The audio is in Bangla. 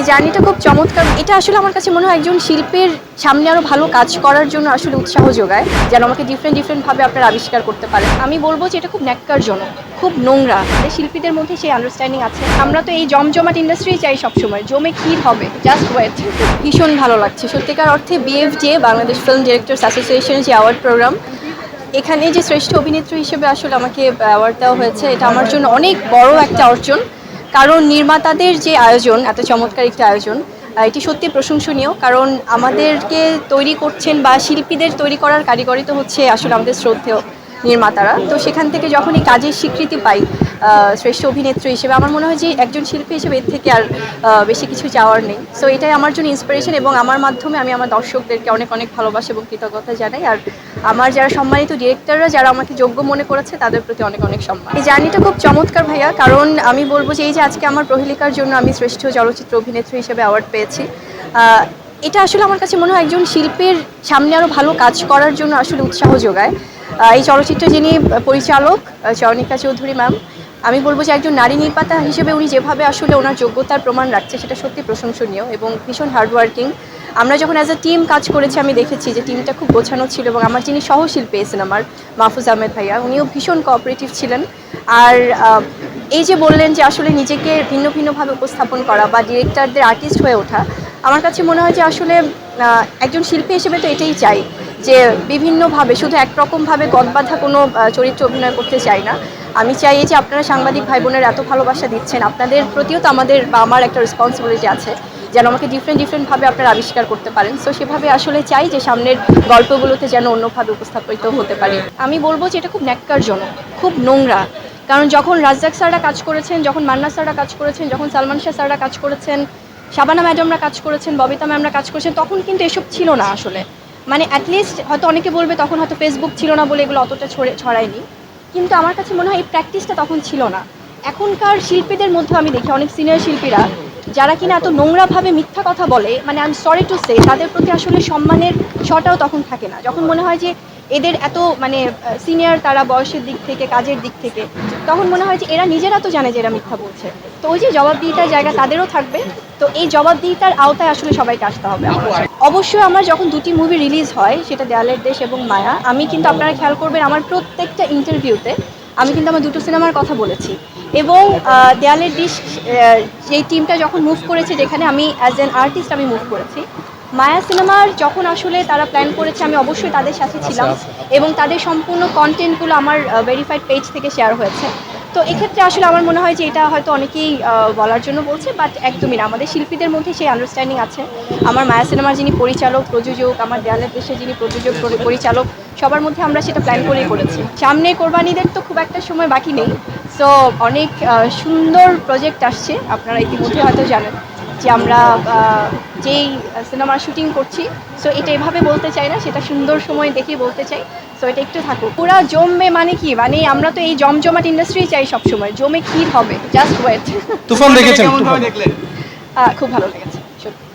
এই জার্নিটা খুব চমৎকার। এটা আসলে আমার কাছে মনে হয় একজন শিল্পের সামনে আরও ভালো কাজ করার জন্য আসলে উৎসাহ যোগায়, যেন আমাকে ডিফারেন্ট ডিফারেন্টভাবে আপনারা আবিষ্কার করতে পারেন। আমি বলব যে এটা খুব ন্যাক্কারজনক, খুব নোংরা। শিল্পীদের মধ্যে সেই আন্ডারস্ট্যান্ডিং আছে। আমরা তো এই জমজমাট ইন্ডাস্ট্রি চাই সবসময়। জমে ক্ষীর হবে জাস্ট ওয়েট ভীষণ ভালো লাগছে। সত্যিকার অর্থে বিএফজে বাংলাদেশ ফিল্ম ডিরেক্টর্স অ্যাসোসিয়েশনের যে অ্যাওয়ার্ড প্রোগ্রাম এখানে যে শ্রেষ্ঠ অভিনেত্রী হিসেবে আসলে আমাকে অ্যাওয়ার্ড দেওয়া হয়েছে, এটা আমার জন্য অনেক বড় একটা অর্জন। কারণ নির্মাতাদের যে আয়োজন, এত চমৎকার একটা আয়োজন এটি সত্যি প্রশংসনীয়। কারণ আমাদেরকে তৈরি করছেন বা শিল্পীদের তৈরি করার কারিগরি তো হচ্ছে আসলে আমাদের শ্রদ্ধেয় নির্মাতারা। তো সেখান থেকে যখন এই কাজের স্বীকৃতি পাই শ্রেষ্ঠ অভিনেত্রী হিসেবে, আমার মনে হয় যে একজন শিল্পী হিসেবে এর থেকে আর বেশি কিছু চাওয়ার নেই। সো এটাই আমার জন্য ইন্সপিরেশন এবং আমার মাধ্যমে আমি আমার দর্শকদেরকে অনেক অনেক ভালোবাসা এবং কৃতজ্ঞতা জানাই। আর আমার যারা সম্মানিত ডিরেক্টররা যারা আমাকে যোগ্য মনে করেছে, তাদের প্রতি অনেক অনেক সম্মান। এই জার্নিটা খুব চমৎকার ভাইয়া, কারণ আমি বলব যে এই যে আজকে আমার প্রহেলিকার জন্য আমি শ্রেষ্ঠ চলচ্চিত্র অভিনেত্রী হিসেবে অ্যাওয়ার্ড পেয়েছি। এটা আসলে আমার কাছে মনে হয় একজন শিল্পের সামনে আরও ভালো কাজ করার জন্য আসলে উৎসাহ যোগায়। এই চলচ্চিত্র যিনি পরিচালক চয়নিকা চৌধুরী ম্যাম আমি বলব যে একজন নারী নির্মাতা হিসেবে উনি যেভাবে আসলে ওনার যোগ্যতার প্রমাণ রাখছে, সেটা সত্যি প্রশংসনীয় এবং ভীষণ হার্ডওয়ার্কিং আমরা যখন অ্যাজ এ টিম কাজ করেছি, আমি দেখেছি যে টিমটা খুব গোছানো ছিল এবং আমার যিনি সহশিল্পী এই আমার, মাহফুজ আহমেদ ভাইয়া, উনিও ভীষণ কোঅপারেটিভ ছিলেন। আর এই যে বললেন যে আসলে নিজেকে ভিন্ন ভিন্নভাবে উপস্থাপন করা বা ডিরেক্টরদের আর্টিস্ট হয়ে ওঠা, আমার কাছে মনে হয় যে আসলে একজন শিল্পী হিসেবে তো এটাই চাই। যে বিভিন্নভাবে, শুধু একরকমভাবে গদবাধা কোনো চরিত্র অভিনয় করতে চাই না। আমি চাই যে আপনারা সাংবাদিক ভাই বোনের এত ভালোবাসা দিচ্ছেন, আপনাদের প্রতিও তো আমাদের বা আমার একটা রেসপন্সিবিলিটি আছে, যেন আমাকে ডিফারেন্ট ডিফারেন্টভাবে আপনারা আবিষ্কার করতে পারেন। সো সেভাবে আসলে চাই যে সামনের গল্পগুলোতে যেন অন্যভাবে উপস্থাপিত হতে পারে। আমি বলব যে এটা খুব ন্যাক্কারজনক, খুব নোংরা। কারণ যখন রাজ্জাক স্যাররা কাজ করেছেন, যখন মান্না স্যাররা কাজ করেছেন, যখন সালমান শাহ স্যাররা কাজ করেছেন, শাবানা ম্যাডামরা কাজ করেছেন, ববিতা ম্যামরা কাজ করেছেন, তখন কিন্তু এসব ছিল না আসলে। মানে অ্যাটলিস্ট হয়তো অনেকে বলবে তখন হয়তো ফেসবুক ছিল না বলে এগুলো অতটা ছড়ে ছড়ায়নি। কিন্তু আমার কাছে মনে হয় এই প্র্যাকটিসটা তখন ছিল না। এখনকার শিল্পীদের মধ্যে আমি দেখি, অনেক সিনিয়র শিল্পীরা, যারা কিনা এত নোংরাভাবে মিথ্যা কথা বলে মানে I am sorry to say তাদের প্রতি আসলে সম্মানের শটাও তখন থাকে না। যখন মনে হয় যে এদের এত মানে সিনিয়র তারা বয়সের দিক থেকে, কাজের দিক থেকে, তখন মনে হয় যে এরা নিজেরা তো জানে যে এরা মিথ্যা বলছে। তো ওই যে জবাবদিহিতার জায়গা তাদেরও থাকবে। তো এই জবাবদিহিতার আওতায় আসলে সবাইকে আসতে হবে। অবশ্যই আমার যখন দুটি মুভি রিলিজ হয়, সেটা দেয়ালের দেশ এবং মায়া, আমি কিন্তু আপনারা খেয়াল করবেন আমার প্রত্যেকটা ইন্টারভিউতে আমি কিন্তু আমার দুটো সিনেমার কথা বলেছি। এবং দেয়ালের ডিশ যেই টিমটা যখন মুভ করেছে, যেখানে আমি অ্যাজ অ্যান আর্টিস্ট আমি মুভ করেছি মায়া সিনেমার যখন আসলে তারা প্ল্যান করেছে আমি অবশ্যই তাদের সাথে ছিলাম এবং তাদের সম্পূর্ণ কন্টেন্টগুলো আমার ভেরিফাইড পেজ থেকে শেয়ার হয়েছে। তো এক্ষেত্রে আসলে আমার মনে হয় যে এটা হয়তো অনেকেই বলার জন্য বলছে বাট একদমই না। আমাদের শিল্পীদের মধ্যে সেই আন্ডারস্ট্যান্ডিং আছে। আমার মায়া সিনেমার যিনি পরিচালক প্রযোজক আমার দেয়ালের দেশে যিনি প্রযোজক পরিচালক সবার মধ্যে আমরা সেটা প্ল্যান করেই করেছি। সামনে কোরবানিদের তো খুব একটা সময় বাকি নেই। সো অনেক সুন্দর প্রজেক্ট আসছে। আপনারা ইতিমধ্যে হয়তো জানেন। যে আমরা যেই সিনেমার শুটিং করছি সো এটা এভাবে বলতে চাই না সেটা সুন্দর সময় দেখে বলতে চাই সো এটা একটু থাকুক। পুরা জমবে মানে কি? মানে আমরা তো এই জমজমাট ইন্ডাস্ট্রি চাই সবসময় জমে ক্ষীর হবে জাস্ট ওয়েট তুফান দেখেছেন? তুফান দেখলেন? খুব ভালো লেগেছে